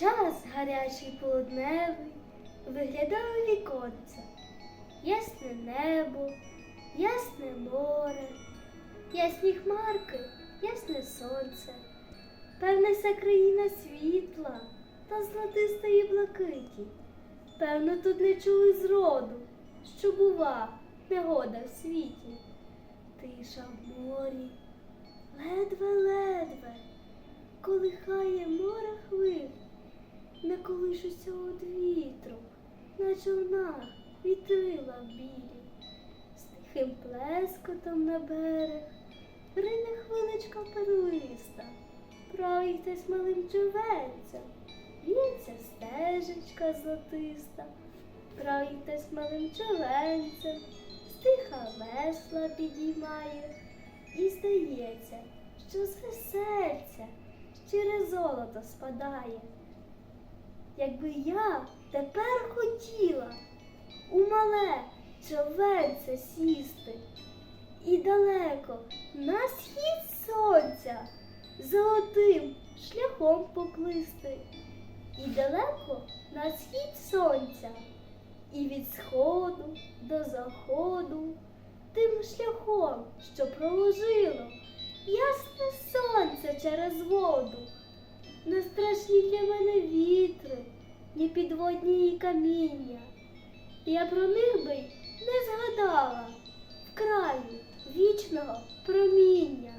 Час гарячий полудневий виглядає віконце, ясне небо, ясне море, ясні хмарки, ясне сонце. Певне, вся країна світла та золотистої блакиті. Певно, тут не чули зроду, що бува негода в світі. Тиша в морі, на човнах вітрила білі, з тихим плескотом на берег, рине хвиличка перлиста, проїхтесь малим човенцем, в'ється стежечка золотиста, проїхтесь малим човенцем, стиха весла підіймає, і здається, що з весельця щире золото спадає. Якби я тепер хотіла у мале човенце сісти і далеко на схід сонця золотим шляхом поплисти, і далеко на схід сонця, і від сходу до заходу, тим шляхом, що проложило ясне сонце через воду. Не страшні для мене ні підводні її каміння. Я про них би не згадала в краю вічного проміння.